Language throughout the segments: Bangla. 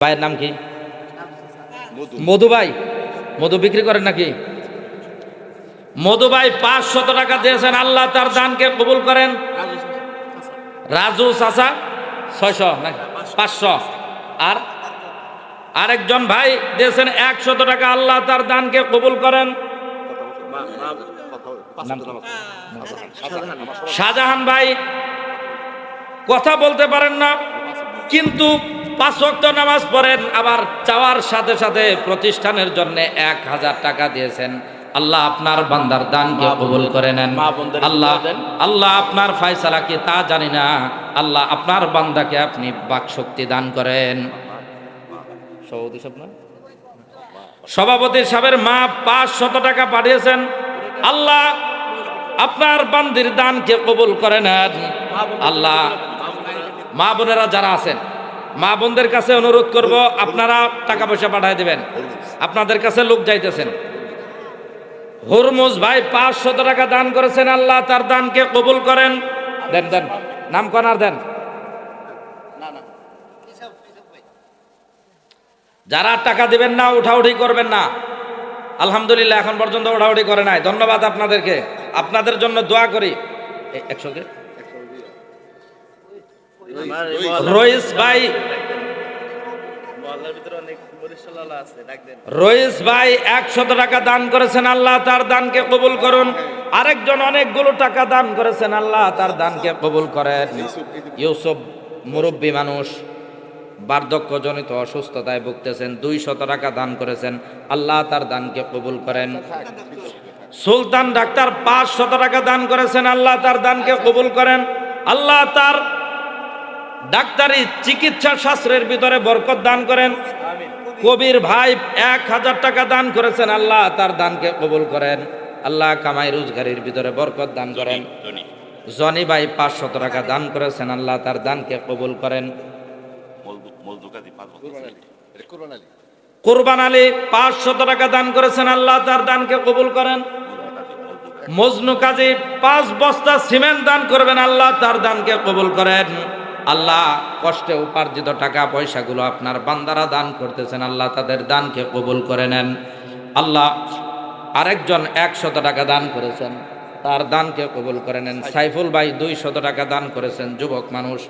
ভাইয়ের নাম কি? মধু। ভাই। মধু বিক্রি করেন নাকি? মধু ভাই পাঁচশত টাকা দিয়েছেন। আল্লাহ তার দানকে কবুল করেন। রাজু চাচা ছয়শো না পাঁচশো। আর আরেকজন ভাই দিয়েছেন একশত টাকা। আল্লাহ তার দানকে কবুল করেন। শাহজাহান ভাই। কথা বলতে পারেন না কিন্তু পাঁচ ওয়াক্ত নামাজ পড়েন আবার চাওয়ার সাথে সাথে প্রতিষ্ঠানের জন্য এক হাজার টাকা দিয়েছেন। আল্লাহ আপনার বান্দার দানকে কবুল করে নেন। আল্লাহ আল্লাহ আপনার ফায়সালা কি তা জানি না। আল্লাহ আপনার বান্দাকে আপনি বাক শক্তি দান করেন। সভাপতি সভাপতি সাহেবের মা পাঁচ শত টাকা পাঠিয়েছেন। আল্লাহ আপনার বান্দির দানকে কবুল করে নেন। আল্লাহ মা বোনেরা যারা আছেন মা বোনদের কাছে অনুরোধ করব, আপনারা টাকা পয়সা পাঠিয়ে দেবেন। আপনাদের কাছে লোক যাইতেছেন। হুরমুজ ভাই পাঁচশত টাকা দান করেছেন আল্লাহ, তার দানকে কবুল করেন। দেন দেন, নাম কনার দেন। যারা টাকা দিবেন না, উঠাউঠি করবেন না। আলহামদুলিল্লাহ, এখন পর্যন্ত উঠাউঠি করে নাই। ধন্যবাদ আপনাদেরকে। আপনাদের জন্য দোয়া করি। এ- একশো কে? রইস ভাই। রইস ভাই একশত টাকা দান করেছেন আল্লাহ তার দানকে কবুল করুন। আরেকজন অনেকগুলো টাকা দান করেছেন আল্লাহ তার দানকে কবুল করেন। ইউসুফ মুরব্বী মানুষ বার্ধক্যজনিত অসুস্থতায় ভুগতেছেন দুই শত টাকা দান করেছেন আল্লাহ তার দানকে কবুল করেন। সুলতান ডাক্তার পাঁচ শত টাকা দান করেছেন আল্লাহ তার দানকে কবুল করেন। আল্লাহ তার ডাক্তারি চিকিৎসা শাস্ত্রের ভিতরে বরকত দান করেন। কবির ভাই এক হাজার টাকা দান করেছেন আল্লাহ তার দানকে কবুল করেন। আল্লাহ কামাই রোজগারির ভিতরে বরকত দান করেন। জনি। ভাই পাঁচশত টাকা দান করেছেন আল্লাহ তার দানকে কবুল করেন। কোরবান আলী পাঁচশত টাকা দান করেছেন আল্লাহ তার দানকে কবুল করেন। মজনু কাজী পাঁচ বস্তা সিমেন্ট দান করবেন আল্লাহ তার দানকে কবুল করেন। আল্লাহ কষ্টে উপার্জিত টাকা পয়সাগুলো আপনার বান্দারা দান করতেছেন আল্লাহ তাদের দানকে কবুল করে নেন। আল্লাহ আরেকজন একশত টাকা দান করেছেন তার দানকে কবুল করে নেন। সাইফুল। ভাই দুই শত টাকা দান করেছেন যুবক মানুষ।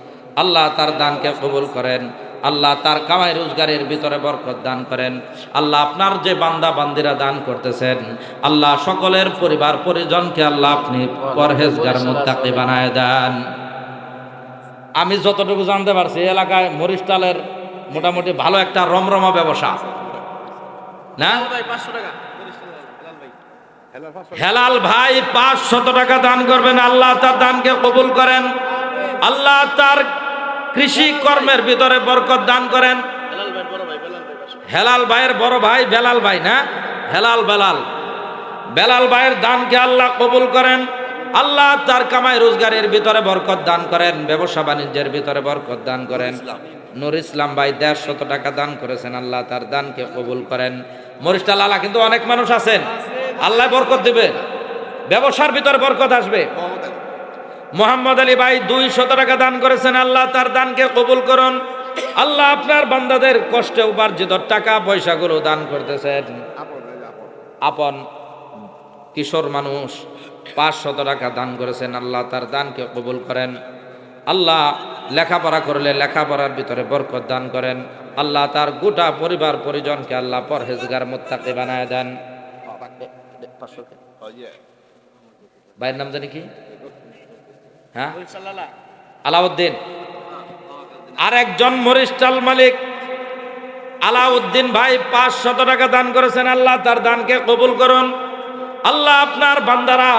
আল্লাহ তার দানকে কবুল করেন আল্লাহ তার কামাই রোজগারের ভিতরে বরকত দান করেন আল্লাহ আপনার যে বান্দা বান্দিরা দান করতেছেন আল্লাহ সকলের পরিবার পরিজনকে আল্লাহ আপনি পরহেজগার মুত্তাকি বানায় দেন। আমি যতটুকু জানতে পারছি এলাকায় মরিস্টালের মোটামুটি ভালো একটা রমরমা ব্যবসা। না? হেলাল ভাই পাঁচশত টাকা দান করবেন, আল্লাহ তার দানকে কবুল করেন। আল্লাহ তার কৃষি কর্মের ভিতরে বরকত দান করেন। হেলাল ভাইয়ের বড় ভাই বেলাল ভাই, না? হেলাল বেলাল। বেলাল ভাইয়ের দানকে আল্লাহ কবুল করেন। আল্লাহ তার কামাই রোজগারের ভিতরে বরকত দান করেন ব্যবসা বাণিজ্যের ভিতরে বরকত দান করেন। নুর ইসলাম। ভাই দেড়শত টাকা দান করেছেন আল্লাহ তার দানকে কবুল করেন। মরিষ্টা লালা কিন্তু অনেক মানুষ আছেন। আল্লাহ বরকত দিবে। ব্যবসার ভিতরে বরকত আসবে। মোহাম্মদ আলী ভাই দুই শত টাকা দান করেছেন আল্লাহ তার দানকে কবুল করুন। আল্লাহ আপনার বান্দাদের কষ্টে উপার্জিত টাকা পয়সাগুলো দান করতেছেন। আপন কিশোর মানুষ। পাঁচশত টাকা দান করেছেন, আল্লাহ তার দানকে কবুল করেন। আল্লাহ লেখাপড়া করলে লেখাপড়ার ভিতরে বরকত দান করেন। আল্লাহ তার গোটা পরিবার পরিজনকে আল্লাহ পরহেজগার, মোত্তাকি বানায় দেন। ভাইয়ের নাম জানি কি? হ্যাঁ? আলাউদ্দিন। আর একজন মরিস্টাল মালিক। আলাউদ্দিন ভাই পাঁচ শত টাকা দান করেছেন, আল্লাহ তার দানকে কবুল করুন। আল্লাহ আপনার বান্দারা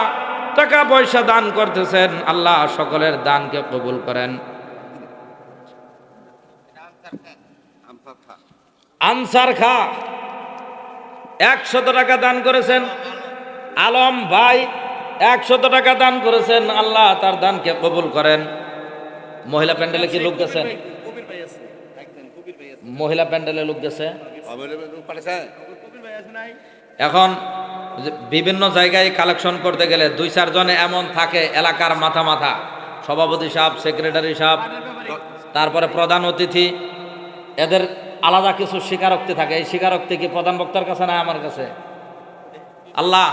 টাকা পয়সা দান করতেছেন, আল্লাহ সকলের দানকে কবুল করেন। আনসার খা, একশত টাকা দান করেছেন। আলম ভাই, একশত টাকা দান করেছেন, আল্লাহ তার দানকে কবুল করেন। মহিলা প্যান্ডেলে কি লোক গেছেন মহিলা প্যান্ডেলে লোক গেছে? এখন যে বিভিন্ন জায়গায় কালেকশন করতে গেলে দুই চারজনে এমন থাকে এলাকার মাথা মাথা। সভাপতি সাহেব সেক্রেটারি সাহেব তারপরে প্রধান অতিথি এদের আলাদা কিছু স্বীকারোক্তি থাকে। এই স্বীকারোক্তি কি প্রধান বক্তার কাছে না আমার কাছে? আল্লাহ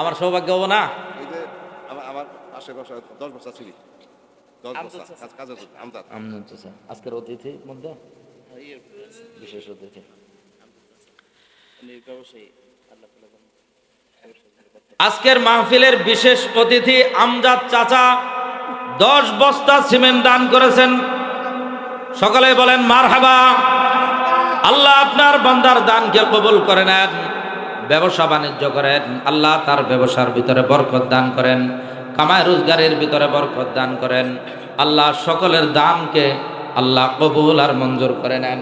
আমার সৌভাগ্য হব না? আজকের অতিথির মধ্যে বিশেষ অতিথি। আজকের মাহফিলের বিশেষ অতিথি আমজাদ চাচা দশ বস্তা সিমেন্ট দান করেছেন। সকলে বলেন মারহাবা আল্লাহ আপনার বান্দার দানকে কবুল করে নেন ব্যবসা বাণিজ্য করেন আল্লাহ তার ব্যবসার ভিতরে বরকত দান করেন কামায় রোজগারের ভিতরে বরকত দান করেন আল্লাহ সকলের দানকে আল্লাহ কবুল আর মঞ্জুর করে নেন।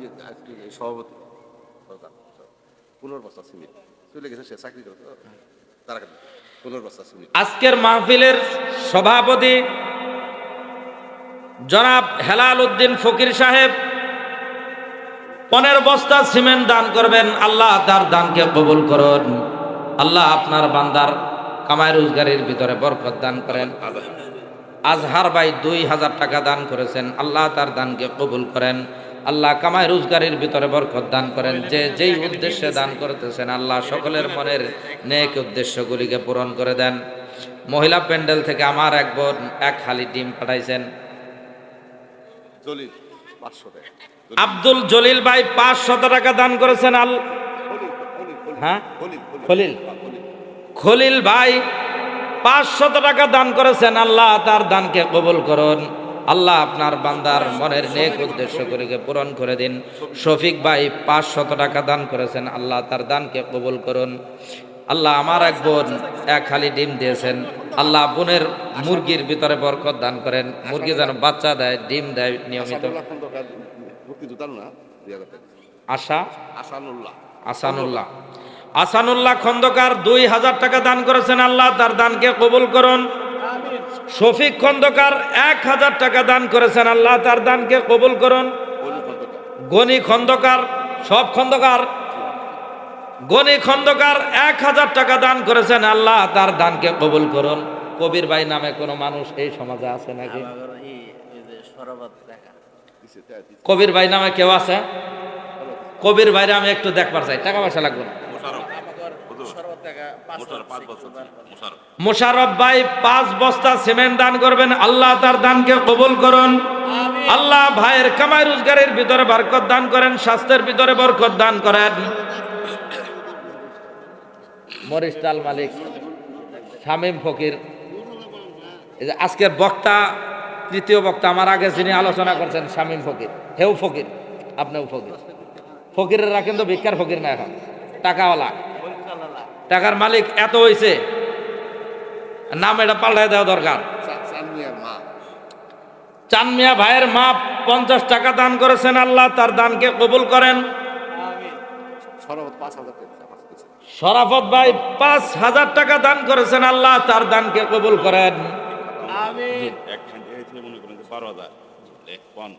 ইয়ে, চলে গেছে সে চাকরি তারা আজকের মাহফিলের সভাপতি জনাব হেলাল উদ্দিন ফকির সাহেব পনেরো বস্তা সিমেন্ট দান করবেন আল্লাহ তার দানকে কবুল করুন। আল্লাহ আপনার বান্দার কামাই রোজগারের ভিতরে বরকত দান করেন। আজহার ভাই দুই হাজার টাকা দান করেছেন আল্লাহ তার দানকে কবুল করেন। আল্লাহ কামাই রোজগারের ভিতরে বরকত দান করেন। যে যেই উদ্দেশ্যে দান করতেছেন আল্লাহ সকলের মনের নেক উদ্দেশ্যগুলিকে পূরণ করে দেন। মহিলা প্যান্ডেল থেকে আমার এক বোন এক খালি ডিম পাঠাইছেন। আব্দুল জলিল ভাই পাঁচশত টাকা দান করেছেন আল হ্যাঁ? খলিল খলিল। ভাই পাঁচশত টাকা দান করেছেন। আল্লাহ তার দানকে কবুল করুন। আল্লাহ আপনার বান্দার মনের নেক উদ্দেশ্য পূরণ করে দিন। শফিক ভাই পাঁচশত টাকা দান করেছেন আল্লাহ তার দানকে কবুল করুন। আল্লাহ আমার এক বোন এক খালি ডিম দিয়েছেন। আল্লাহ বোনের মুরগির ভিতরে বরকত দান করেন। মুরগি যেন বাচ্চা দেয় ডিম দেয় নিয়মিত। আশা? আসানুল্লাহ। আসানুল্লাহ খন্দকার দুই হাজার টাকা দান করেছেন আল্লাহ তার দানকে কবুল করুন। শফিক খন্দকার এক হাজার টাকা দান করেছেন। আল্লাহ তার দানকে কবুল করুন। গনি খন্দকার। সব খন্দকার। গনি খন্দকার এক হাজার টাকা দান করেছেন। আল্লাহ তার দানকে কবুল করুন। কবির ভাই নামে কোনো মানুষ এই সমাজে আছে নাকি? কবির ভাই নামে কেউ আছে? কবির বাইরে আমি একটু দেখবার চাই। টাকা পয়সা লাগবে না। মোশারফ ভাই পাঁচ বস্তা সিমেন্ট দান করবেন আল্লাহ তার দানকে কবুল করুন। আল্লাহ ভাইয়ের কামাই রোজগারের ভিতরে বরকত দান করেন স্বাস্থ্যের ভিতরে বরকত দান করেন। মরিস্টাল মালিক শামীম ফকির। এই যে আজকের বক্তা তৃতীয় বক্তা আমার আগে যিনি আলোচনা করছেন শামীম ফকির। হেউ ফকির আপনিও ফকির। ফকিরেরা কিন্তু ভিক্ষার ফকির না এখন টাকাওয়ালা। টাকার মালিক এত হইছে। নাম এটা পাল্টাই দেওয়া দরকার। চানমিয়া ভাইয়ের মা পঞ্চাশ টাকা দান করেছেন আল্লাহ তার দানকে কবুল করেন। শরাফত ভাই পাঁচ হাজার টাকা দান করেছেন আল্লাহ তার দানকে কবুল করেন। থেকে ছিল মনে করেন বারো হাজার।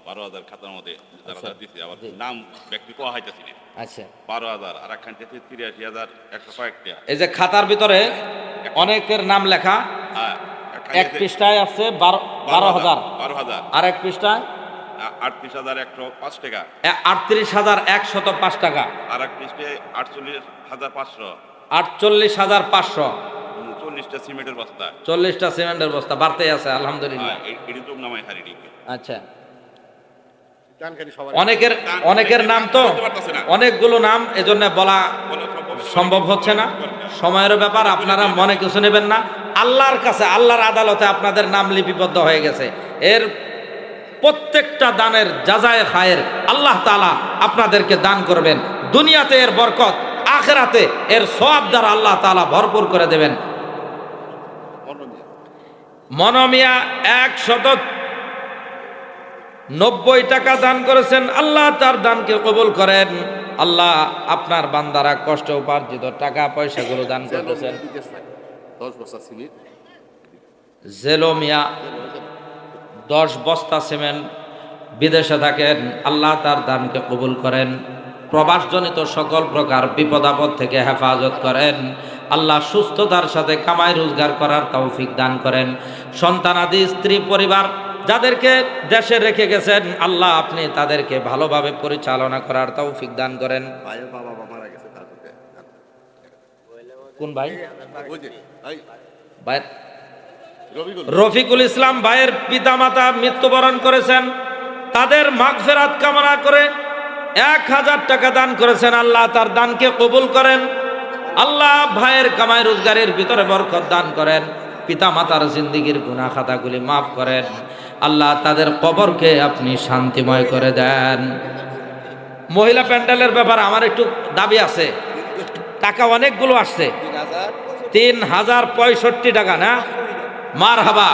বারো হাজার খাতার মধ্যে যারা যারা দিচ্ছে আবার নাম ব্যক্তি কোয়া হইতেছি না আচ্ছা। বারো হাজার আর একখান তিরাশি হাজার একশো এই যে খাতার ভিতরে অনেকের নাম লেখা এক পৃষ্ঠায় আছে বারো বারো হাজার বারো হাজার আর এক পৃষ্ঠায়? আটত্রিশ হাজার একশো পাঁচ টাকা। আটত্রিশ হাজার একশত পাঁচ টাকা। আর এক পৃষ্ঠে আটচল্লিশ হাজার পাঁচশো। আটচল্লিশ হাজার পাঁচশো। চল্লিশটা সিমেন্টের বস্তা। চল্লিশটা সিমেন্টের বস্তা বাড়তেই আছে আলহামদুলিল্লাহ। হারি আচ্ছা। অনেকের অনেকের নাম তো অনেকগুলো নাম এজন্য বলা সম্ভব হচ্ছে না। সময়ের ব্যাপার আপনারা মনে কিছু নেবেন না। আল্লাহর কাছে আল্লাহর আদালতে আপনাদের নাম লিপিবদ্ধ হয়ে গেছে। এর প্রত্যেকটা দানের যাজায় খায়ের আল্লাহ তালা আপনাদেরকে দান করবেন। দুনিয়াতে এর বরকত আখেরাতে এর সব দ্বারা আল্লাহ তালা ভরপুর করে দেবেন। মনমিয়া। এক শত নব্বই টাকা দান করেছেন আল্লাহ তার দানকে কবুল করেন। আল্লাহ আপনার বান্দারা কষ্ট উপার্জিত টাকা পয়সাগুলো দান সিমিট জেলোমিয়া দশ বস্তা সিমেন্ট। বিদেশে থাকেন আল্লাহ তার দানকে কবুল করেন। প্রবাসজনিত সকল প্রকার বিপদ আপদ থেকে হেফাজত করেন। আল্লাহ সুস্থতার সাথে কামাই রোজগার করার তৌফিক দান করেন। সন্তানাদি স্ত্রী পরিবার যাদেরকে দেশে রেখে গেছেন আল্লাহ আপনি তাদেরকে ভালোভাবে পরিচালনা করার তৌফিক দান করেন। কোন ভাই? রফিকুল। ইসলাম ভাইয়ের পিতামাতা মৃত্যুবরণ করেছেন। তাদের মাগফেরাত কামনা করে এক হাজার টাকা দান করেছেন। আল্লাহ তার দানকে কবুল করেন। আল্লাহ ভাইয়ের কামাই রোজগারের ভিতরে বরকত দান করেন। পিতা মাতার জিন্দিগির গুনা খাতাগুলি মাফ করেন। আল্লাহ তাদের কবরকে আপনি শান্তিময় করে দেন। মহিলা প্যান্ডেলের ব্যাপারে আমার একটু দাবি আছে। টাকা অনেকগুলো আসছে। তিন হাজার পঁয়ষট্টি টাকা না? মার হাবা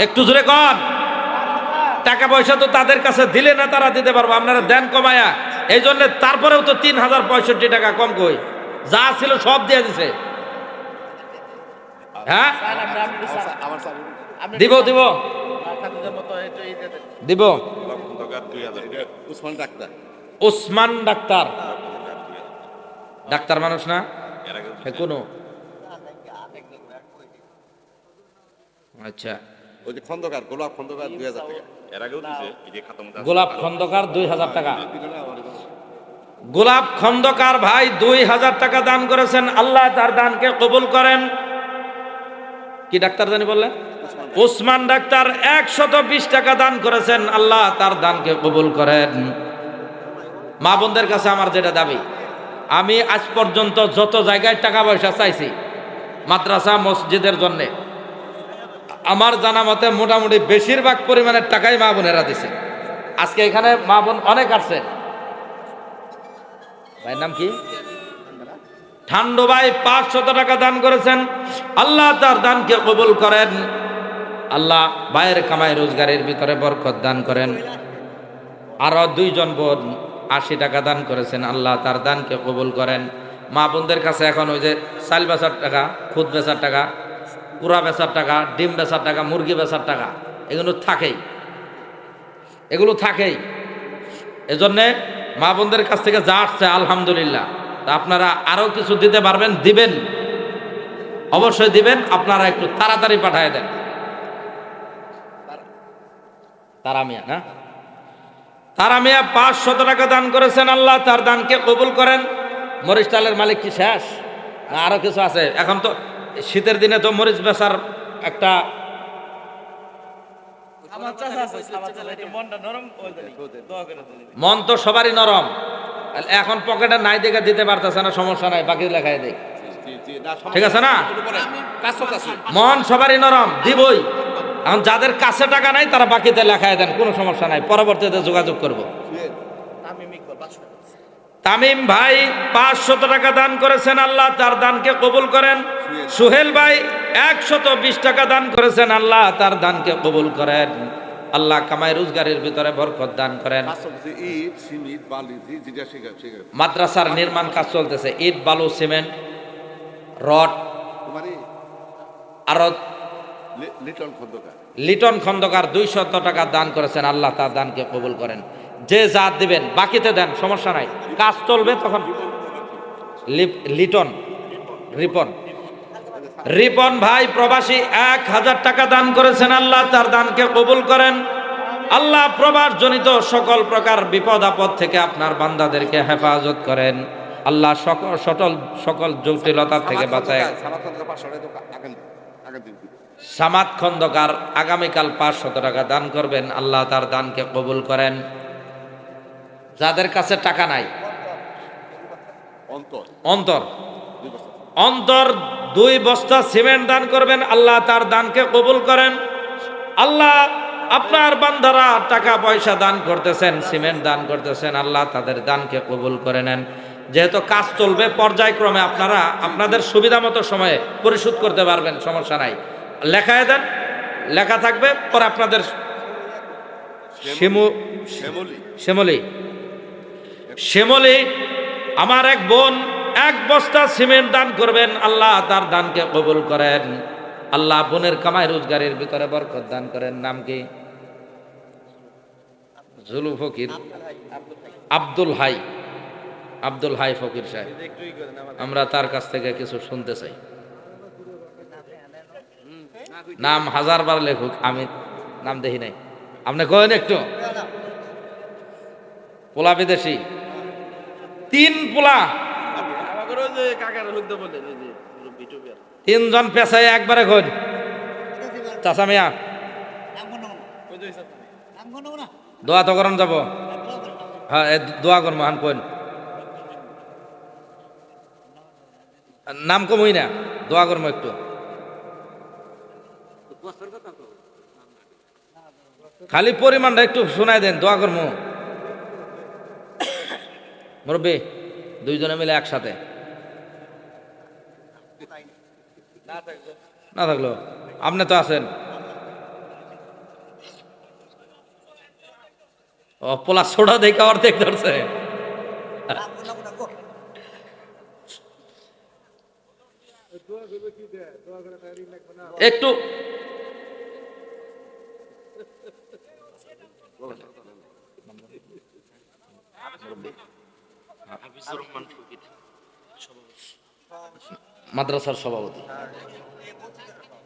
একটু জোরে কন। টাকা পয়সা তো তাদের কাছে দিলে না তারা দিতে পারব আপনারা দেন কমায়া। এই জন্য তারপরেও তো তিন হাজার পঁয়ষট্টি টাকা কম কই। যা ছিল সব দিয়ে দিছে। হ্যাঁ? দিব দিব। দিব। ডাক্তার। ওসমান ডাক্তার। ডাক্তার মানুষ না? কোনো। আচ্ছা। ওই যে খন্দকার গোলাপ খন্দকার দুই হাজার টাকা। এর আগেও দিছে এই যে খাতার মধ্যে আছে। গোলাপ খন্দকার দুই হাজার টাকা। গোলাপ খন্দকার ভাই দুই হাজার টাকা দান করেছেন। আল্লাহ তার দানকে কবুল করেন। কি ডাক্তার জানি বললেন? ওসমান ডাক্তার একশত বিশ টাকা দান করেছেন, আল্লাহ তার দানকে কবুল করেন। মা বোনদের কাছে আমার যেটা দাবি, আমি আজ পর্যন্ত যত জায়গায় টাকা পয়সা চাইছি, মাদ্রাসা, মসজিদের জন্যে, আমার জানা মতে মোটামুটি বেশিরভাগ পরিমাণের টাকাই মা বোনেরা দিছে। আজকে এখানে মা বোন অনেক আসছে। ভাইয়ের নাম কি? ঠান্ডু ভাই পাঁচশত টাকা দান করেছেন। আল্লাহ তার দানকে কবুল করেন। আল্লাহ ভাইয়ের কামাই রোজগারের ভিতরে বরকত দান করেন। আরও দুইজন বোন আশি টাকা দান করেছেন। আল্লাহ তার দানকে কবুল করেন। মা বোনদের কাছে এখন ওই যে চাল বেচার টাকা, খুদ বেচার টাকা কুড়া বেচার টাকা, ডিম বেচার টাকা, মুরগি বেচার টাকা, এগুলো থাকেই। এগুলো থাকেই। এজন্যে মা বোনদের কাছ থেকে যা আসছে, আলহামদুলিল্লাহ। তা আপনারা আরও কিছু দিতে পারবেন দিবেন। অবশ্যই দিবেন আপনারা একটু তাড়াতাড়ি পাঠায় দেন। তারা মিয়া না? তারা মিয়া পাঁচশত টাকা দান করেছেন আল্লাহ তার দানকে কবুল করেন। মরিচ চালের মালিক কি শেষ? না আরও কিছু আছে। এখন তো শীতের দিনে তো মরিচ বেচার একটা মন তো সবারই নরম। এখন পকেটে নাই দেখে দিতে পারতেছে না, সমস্যা নাই বাকি লেখায় দেয় ঠিক আছে না? মন সবারই নরম, দিবই। এখন যাদের কাছে টাকা নাই, তারা বাকিতে লেখায় দেন, কোনো সমস্যা নাই, পরবর্তীতে যোগাযোগ করব। তামিম ভাই পাঁচশত টাকা দান করেছেন আল্লাহ, তার দানকে কবুল করেন। সুহেল ভাই একশত বিশ টাকা দান করেছেন আল্লাহ, তার দানকে কবুল করেন। আল্লাহ কামাই রোজগারের ভিতরে বরকত দান করেন। মাদ্রাসার নির্মাণ কাজ চলতেছে। ইট বালু সিমেন্ট রড আরও লিটন খন্দকার। লিটন খন্দকার দুইশত টাকা দান করেছেন। আল্লাহ তার দানকে কবুল করেন। যে যা দিবেন বাকিতে দেন সমস্যা নাই। কাজ চলবে তখন। লিটন। রিপন। রিপন ভাই প্রবাসী এক হাজার টাকা দান করেছেন আল্লাহ তার দানকে কবুল করেন। আল্লাহ প্রবাস জনিত সকল প্রকার বিপদ আপদ থেকে আপনার বান্দাদেরকে হেফাজত করেন। আল্লাহ সকল সকল সকল জটিলতা থেকে বাঁচায়। সামাদ খন্দকার আগামীকাল পাঁচশত টাকা দান করবেন আল্লাহ তার দানকে কবুল করেন। যাদের কাছে টাকা নাই অন্তর। অন্তর। অন্তর দুই বস্তা সিমেন্ট দান করবেন আল্লাহ তার দানকে কবুল করেন। আল্লাহ আপনার বান্দারা টাকা পয়সা দান করতেছেন সিমেন্ট দান করতেছেন আল্লাহ তাদের দানকে কবুল করে নেন। যেহেতু কাজ চলবে পর্যায়ক্রমে আপনারা আপনাদের সুবিধা মতো সময়ে পরিশোধ করতে পারবেন সমস্যা নাই। লেখায় দেন লেখা থাকবে পরে আপনাদের শ্যামলী শ্যামলী। আমার এক বোন এক বস্তা সিমেন্ট দান করবেন, আল্লাহ তার দানকে কবুল করেন। আল্লাহ বোনের কামাই রোজগারের ভিতরে বরকত দান করেন। নাম কি? জুলু ফকির। আব্দুল হাই। আব্দুল হাই ফকির সাহেব। আমরা তার কাছ থেকে কিছু শুনতে চাই। নাম হাজারবার লেখুক, আমি নাম দেখি নাই। আপনি কয়েন একটু। পোলা বিদেশি। তিন পোলা। আমাদের ওই যে কাকার হইতে বলেন ওই যে তিনজন পেশায় একবারে কইন চাচা মিয়া। দোয়া তো করন যাব। হ্যাঁ দোয়া করব হান কইন নাম কমই না দোয়া করব একটু। খালি পরিমাণটা একটু শোনাই দেন দোয়া করব মুরব্বী দুইজনে মিলে একসাথে। না থাকল? আপনি তো আছেন। ও পোলা সোডা দেখে অর্ধেক ধরছে। একটু মাদ্রাসার সভাপতি।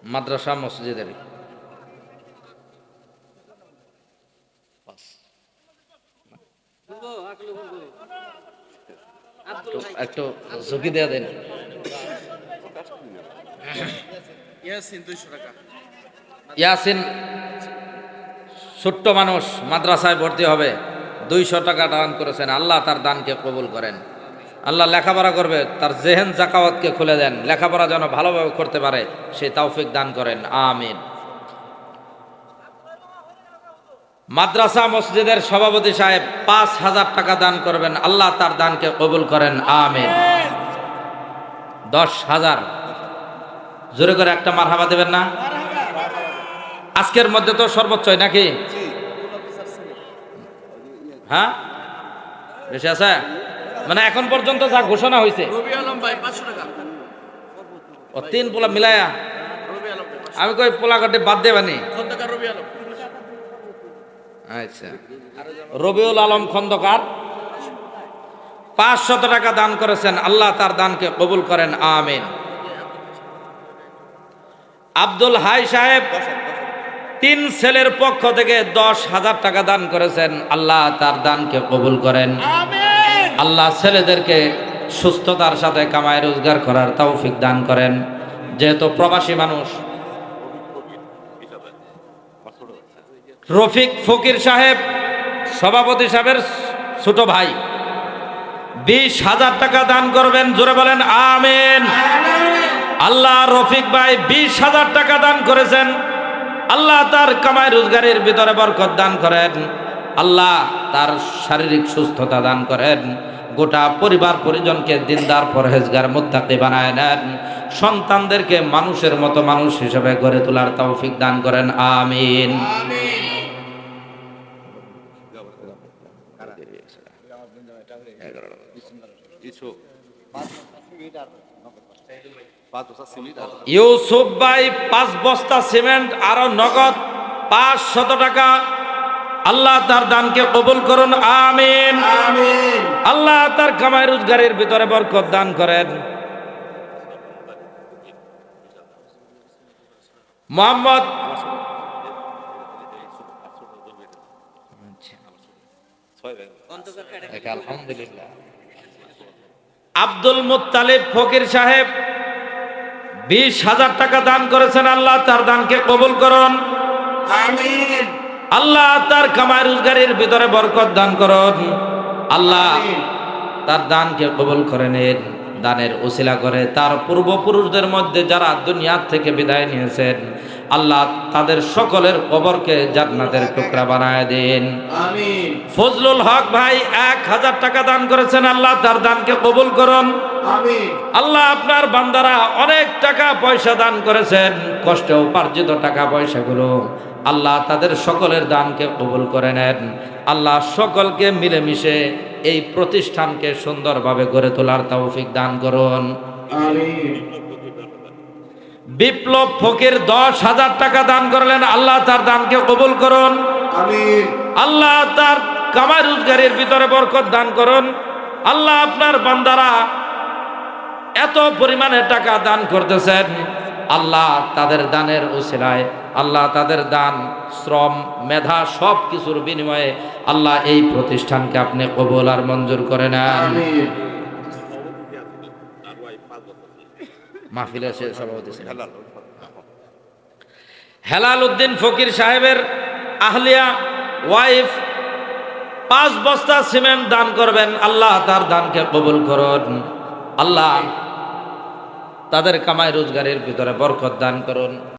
মাদ্রাসা মসজিদের। একটু- ঝুঁকি দেওয়া দেন ইয়াসিন ছোট্ট মানুষ মাদ্রাসায় ভর্তি হবে দুইশো টাকা দান করেছেন আল্লাহ তার দানকে কবুল করেন। আল্লাহ লেখাপড়া করবে তার জেহেন জাকাওয়াতকে খুলে দেন। লেখাপড়া যেন ভালোভাবে করতে পারে সেই তৌফিক দান করেন। আমিন। মাদ্রাসা মসজিদের সভাপতি সাহেব পাঁচ হাজার টাকা দান করবেন আল্লাহ তার দানকে কবুল করেন। আমিন। দশ হাজার। জোরে করে একটা মারহাবা দেবেন না? আজকের মধ্যে তো সর্বোচ্চই নাকি? হ্যাঁ? বেশি আছে? মানে এখন পর্যন্ত যা ঘোষণা হয়েছে। তিন পোলা মিলায়া। আমি কই পোলা কাটে বাদ দেবানি আচ্ছা। রবিউল আলম খন্দকার পাঁচশত টাকা দান করেছেন আল্লাহ তার দানকে কবুল করেন আমিন। আব্দুল হাই সাহেব তিন ছেলের পক্ষ থেকে দশ হাজার টাকা দান করেছেন আল্লাহ তার দানকে কবুল করেন। আল্লাহ ছেলেদেরকে সুস্থতার সাথে কামায় রোজগার করার তৌফিক দান করেন। যেহেতু প্রবাসী মানুষ। রফিক ফকির সাহেব, সভাপতি সাহেবের ছোট ভাই, বিশ হাজার টাকা দান করবেন, জোরে বলেন, আমিন। আল্লাহ রফিক ভাই বিশ হাজার টাকা দান করেছেন। আল্লাহ তার কামাই রোজগারের ভিতরে বরকত দান করেন। আল্লাহ তার শারীরিক সুস্থতা দান করেন। গোটা পরিবার পরিজনকে দিনদার পরহেজগার মুত্তাকি বানায় নেন। সন্তানদেরকে মানুষের মতো মানুষ হিসেবে গড়ে তোলার তৌফিক দান করেন। আমিন। ইউসুফ ভাই, পাঁচ বস্তা সিমেন্ট, আরও নগদ পাঁচ শত টাকা আল্লাহ তার দানকে কবুল করুন আমিন। আল্লাহ তার কামাই রোজগারের ভিতরে বরকত দান করেন। মোহাম্মদ আব্দুল মুত্তালিব ফকির সাহেব বিশ হাজার টাকা দান করেছেন আল্লাহ তার দানকে কবুল করুন। আল্লাহ তার কামাই রোজগারের ভিতরে বরকত দান করুন। আল্লাহ তার দানকে কবুল করে নেন দানের উসিলা করে। তার পূর্বপুরুষদের মধ্যে যারা দুনিয়ার থেকে বিদায় নিয়েছেন আল্লাহ তাদের সকলের কবরকে জান্নাতের টুকরা বানায় দেন। আমিন। ফজলুল হক ভাই এক হাজার টাকা দান করেছেন আল্লাহ তার দানকে কবুল করুন। আমিন। আল্লাহ আপনার বান্দারা অনেক টাকা পয়সা দান করেছেন কষ্টে উপার্জিত টাকা পয়সাগুলো আল্লাহ তাদের সকলের দানকে কবুল করে নেন। আল্লাহ সকলকে মিলেমিশে এই প্রতিষ্ঠানকে সুন্দরভাবে গড়ে তোলার তৌফিক দান করুন। বিপ্লব ফকির দশ হাজার টাকা দান করলেন আল্লাহ তার দানকে কবুল করুন। আল্লাহ তার কামাই রোজগারের ভিতরে বরকত দান করুন। আল্লাহ আপনার বান্দারা এত পরিমাণে টাকা দান করতেছেন। আল্লাহ তাদের দানের উসিলায় আল্লাহ তাদের দান শ্রম মেধা সব কিছুর বিনিময়ে আল্লাহ এই প্রতিষ্ঠানকে আপনি কবুল আর মঞ্জুর করে নেন। সভাপতি হেলাল উদ্দিন ফকির সাহেবের আহলিয়া ওয়াইফ পাঁচ বস্তা সিমেন্ট দান করবেন আল্লাহ তার দানকে কবুল করুন। আল্লাহ তাদের কামায় রোজগারের ভিতরে বরকত দান করুন।